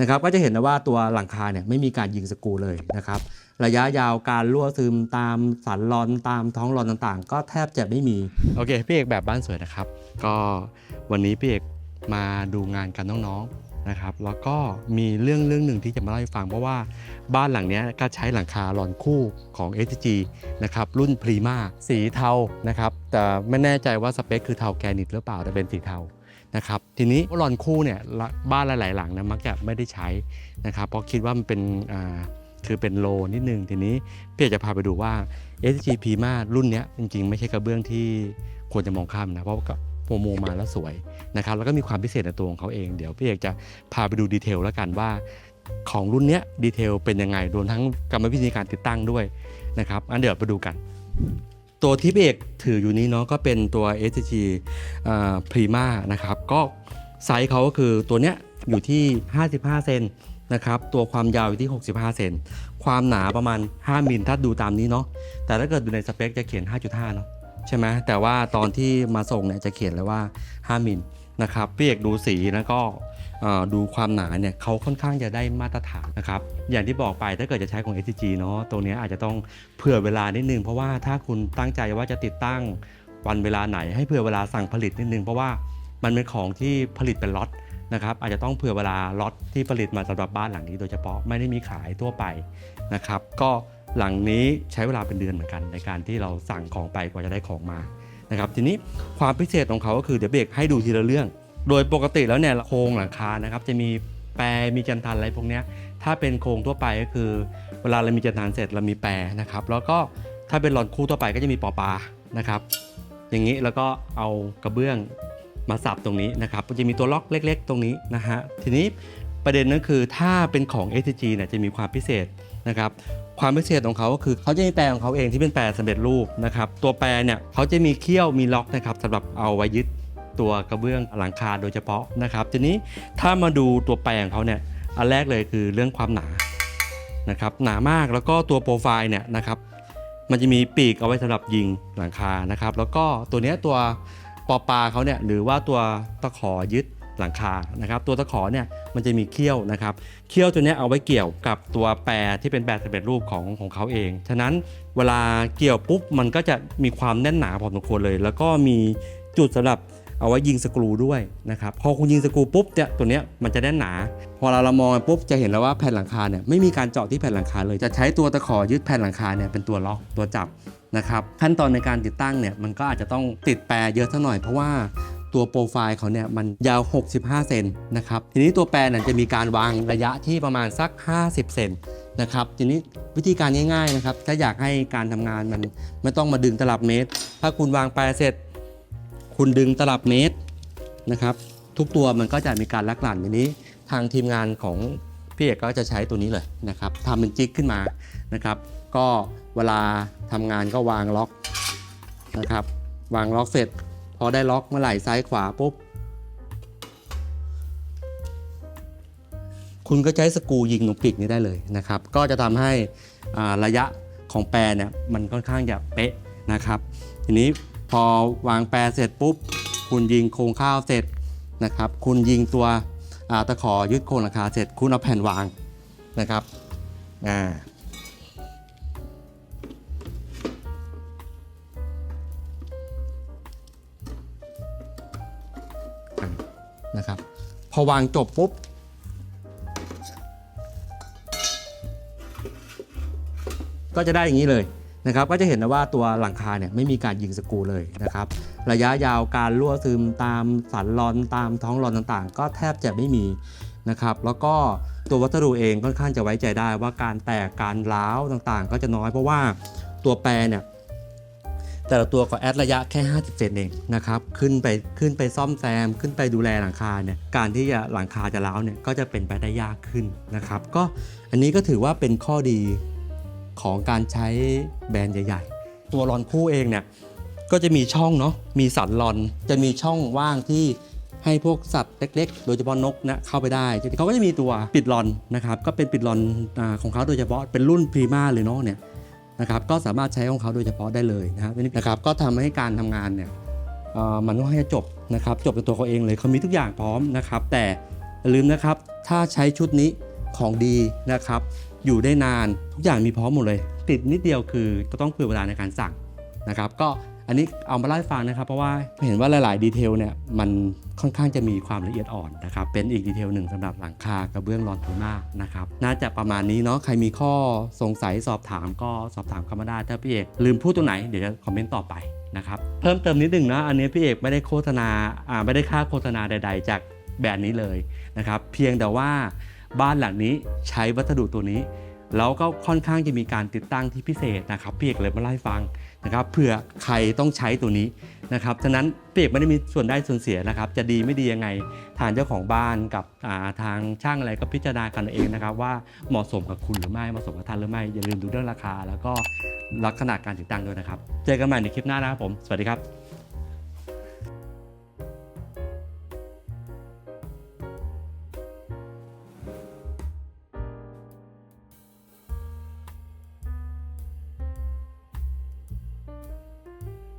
นะครับก็จะเห็นนะว่าตัวหลังคาเนี่ยไม่มีการยิงสกูเลยนะครับระยะยาวการรั่วซึมตามสันรอนตามท้องรอนต่างๆ ก็แทบจะไม่มี โอเคพี่เอกแบบบ้านสวยนะครับ ก็วันนี้พี่เอกมาดูงานกันน้องๆนะครับ แล้วก็มีเรื่องเรื่องหนึ่งที่จะมาเล่าให้ฟังเพราะว่าบ้านหลังนี้ก็ใช้หลังคารอนคู่ของ s g นะครับรุ่นพรีมาสีเทานะครับแต่ไม่แน่ใจว่าสเปคคือเทาแกรนิตหรือเปล่าแต่เป็นสีเทา นะครับทีนี้รอนคู่เนี่ยบ้านหลาย ๆ หลังนะมักจะไม่ได้ใช้นะครับเพราะคิดว่ามันเป็นคือเป็นโลนิดนึงทีนี้พี่อยากจะพาไปดูว่า SG p มารุ่นเนี้ยจริง ๆ ไม่ใช่กระเบื้องที่ควรจะมองข้ามนะเพราะกับโมโมมาแล้วสวยนะครับแล้วก็มีความพิเศษในตัวของเขาเองเดี๋ยวพี่เอกจะพาไปดูดีเทลแล้วกันว่า ของรุ่นเนี้ยดีเทลเป็นยังไงรวมทั้งกรรมวิธีการติดตั้งด้วยนะครับอันเดี๋ยวไปดูกัน ตัวที่พี่เอกถืออยู่นี้เนาะก็เป็นตัว SG พรีมานะครับก็ไซส์เขาก็คือตัวเนี้ยอยู่ที่ 55 เซนนะครับตัวความยาวอยู่ที่ 65 เซนความหนาประมาณ 5 มิลถ้าดูตามนี้เนาะแต่ถ้าเกิดดูในสเปคจะเขียน 5.5 เนาะใช่ไหมแต่ว่าตอนที่มาส่งเนี่ยจะเขียนเลยว่า 5 มิลนะครับพี่เอกดูสีแล้วก็ ดูความหนาเนี่ยเขาค่อนข้างจะได้มาตรฐานนะครับอย่างที่บอกไปถ้าเกิดจะใช้ของ SG เนาะตรงนี้อาจจะต้องเผื่อเวลานิดนึง เพราะว่าถ้าคุณตั้งใจว่าจะติดตั้งวันเวลาไหนให้เผื่อเวลาสั่งผลิตนิดนึง เพราะว่ามันเป็นของที่ผลิตเป็นล็อตนะครับอาจจะต้องเผื่อเวลาล็อตที่ผลิตมาสำหรับบ้านหลังนี้โดยเฉพาะไม่ได้มีขายทั่วไปนะครับก็หลังนี้ใช้เวลาเป็นเดือนเหมือนกัน ในการที่เราสั่งของไปกว่าจะได้ของมานะครับทีนี้ความพิเศษของเขาก็คือเดี๋ยวเบรกให้ดูทีละเรื่อง โดยปกติแล้วเนี่ยโครงหลังคานะครับจะมีแปรมีจันทันอะไรพวกนี้ถ้าเป็นโครงทั่วไปก็คือ เวลาเรามีจันทันเสร็จเรามีแปรนะครับ แล้วก็ถ้าเป็นหลอดคู่ทั่วไปก็จะมีปอปลานะครับ อย่างนี้แล้วก็เอากระเบื้องมาสับตรงนี้นะครับจะมีตัวล็อกเล็ก ๆ ตรงนี้นะฮะทีนี้ประเด็นนั้นคือถ้าเป็นของ STG เนี่ยจะมีความพิเศษนะครับความพิเศษของเขาก็คือเขาจะมีแปรของเขาเองที่เป็นแปรสำเร็จรูปนะครับตัวแปรเนี่ยเขาจะมีเขี้ยวมีล็อกนะครับสำหรับเอาไว้ยึด ตัวกระเบื้องหลังคาโดยเฉพาะนะครับ ทีนี้ถ้ามาดูตัวแปรของเขาเนี่ยอันแรกเลยคือเรื่องความหนานะครับหนามากแล้วก็ตัวโปรไฟล์เนี่ยนะครับมันจะมีปีกเอาไว้สำหรับยิงหลังคานะครับ แล้วก็ตัวเนี้ยตัวปอปลาเขาเนี่ยหรือว่าตัวตะขอยึดหลังคานะครับ ตัวตะขอเนี่ยมันจะมีเขี้ยวนะครับเขี้ยวตัวเนี้ยเอาไว้เกี่ยวกับตัวแปรที่เป็นแบบสำเร็จรูปของของเขาเอง ฉะนั้นเวลาเกี่ยวปุ๊บมันก็จะมีความแน่นหนาพอสมควรเลย แล้วก็มีจุดสำหรับ เอาไว้ยิงสกรูด้วยนะครับพอคุณยิงสกรูปุ๊บเนี่ยตัวเนี้ยมันจะแน่นหนา พอเราเรามองไปปุ๊บจะเห็นแล้วว่าแผ่นหลังคาเนี่ยไม่มีการเจาะที่แผ่นหลังคาเลย จะใช้ตัวตะขอยึดแผ่นหลังคาเนี่ยเป็นตัวล็อกตัวจับนะครับขั้นตอนในการติดตั้งเนี่ยมันก็อาจจะต้องติดแปรเยอะสักหน่อยเพราะว่าตัวโปรไฟล์เขาเนี่ยมันยาว 65 เซนนะครับทีนี้ตัวแปรเนี่ยจะมีการวางระยะที่ประมาณสัก 50 เซนนะครับทีนี้วิธีการง่ายๆนะครับถ้าอยากให้การทำงานมันไม่ต้องมาดึงตลับเมตร ถ้าคุณวางแปรเสร็จ คุณดึงตลับเมตรนะครับ ทุกตัวมันก็จะมีการลักหลั่นอย่างนี้ ทางทีมงานของพี่เอกก็จะใช้ตัวนี้เลยนะครับทำเป็นจิ๊กขึ้นมานะครับ ก็เวลาทำงานก็วางล็อกนะครับ วางล็อกเสร็จ พอได้ล็อกเมื่อไหร่ซ้ายขวาปุ๊บคุณก็ใช้สกูยิงตรงปีกนี้ได้เลยนะครับ ก็จะทำให้ระยะของแปรเนี่ยมันค่อนข้างจะเป๊ะนะครับ ทีนี้ อวางแปรเสร็จปุ๊บ คุณยิงโครงข้าวเสร็จนะครับ คุณยิงตัวตะขอยึดโครงหลังคาเสร็จ คุณเอาแผ่นวางนะครับอ่านะครับพอวางจบปุ๊บ ก็จะได้อย่างนี้เลย นะครับก็จะเห็นนะว่าตัวหลังคาเนี่ยไม่มีการยิงสกูเลยนะครับระยะยาวการรั่วซึมตามสันรอนตามท้องรอนต่างๆ ก็แทบจะไม่มีนะครับแล้วก็ตัววัสดุเองค่อนข้างจะไว้ใจได้ว่าการแตกการร้าวต่างๆ ก็จะน้อยเพราะว่าตัวแปรเนี่ยแต่ละตัวก็แอดระยะแค่ 50 เซนเองนะครับขึ้นไปขึ้นไปซ่อมแซม ขึ้นไปดูแลหลังคาเนี่ยการที่จะหลังคาจะร้าวเนี่ยก็จะเป็นไปได้ยากขึ้นนะครับก็อันนี้ก็ถือว่าเป็นข้อดี ของการใช้แบรนด์ใหญ่ ๆ ตัวรอนคู่เองเนี่ยก็จะมีช่องเนาะมีสันรอนจะมีช่องว่างที่ให้พวกสัตว์เล็ก ๆ โดยเฉพาะนกนะเข้าไปได้เขาก็จะมีตัวปิดรอนนะครับก็เป็นปิดรอนอของเขาโดยเฉพาะเป็นรุ่นพรีมาเลยเนาะเนี่ยนะครับก็สามารถใช้ของเขาโดยเฉพาะได้เลยนะครับนะครับก็ทำให้การทำงานเนี่ยมันก็ให้จบนะครับจบในตัวเขาเองเลยเขามีทุกอย่างพร้อมนะครับ แต่ลืมนะครับถ้าใช้ชุดนี้ของดีนะครับ อยู่ได้นานทุกอย่างมีพร้อมหมดเลย ติดนิดเดียวคือก็ต้องเผื่อเวลาในการสั่งนะครับ ก็อันนี้เอามาเล่าให้ฟังนะครับ เพราะว่าเห็นว่าหลาย ๆ ดีเทลเนี่ยมันค่อนข้างจะมีความละเอียดอ่อนนะครับ เป็นอีกดีเทลหนึ่งสำหรับหลังคากระเบื้องลอนทูน่านะครับ น่าจะประมาณนี้เนาะใครมีข้อสงสัยสอบถามก็สอบถามเข้ามาได้ถ้าพี่เอกลืมพูดตรงไหนเดี๋ยวจะคอมเมนต์ต่อไปนะครับเพิ่มเติมนิดหนึ่งนะอันนี้พี่เอกไม่ได้โฆษณาอ่าไม่ได้ค่าโฆษณาใด ๆ จากแบรนด์นี้เลยนะครับ เพียงแต่ว่า บ้านหลังนี้ใช้วัสดุตัวนี้ แล้วก็ค่อนข้างจะมีการติดตั้งที่พิเศษนะครับพี่เอกเลยมาเล่าฟังนะครับเผื่อใครต้องใช้ตัวนี้นะครับฉะนั้นพี่เอกไม่ได้มีส่วนได้ส่วนเสียนะครับ จะดีไม่ดียังไง ทางเจ้าของบ้านกับาทางช่างอะไรก็พิจารณากันเองนะครับ ว่าเหมาะสมกับคุณหรือไม่เหมาะสมกับท่านหรือไม่อย่าลืมดูเรื่องราคา แล้วก็ลักษณะการติดตั้งด้วยนะครับ เจอกันใหม่ในคลิปหน้านะครับผมสวัสดีครับ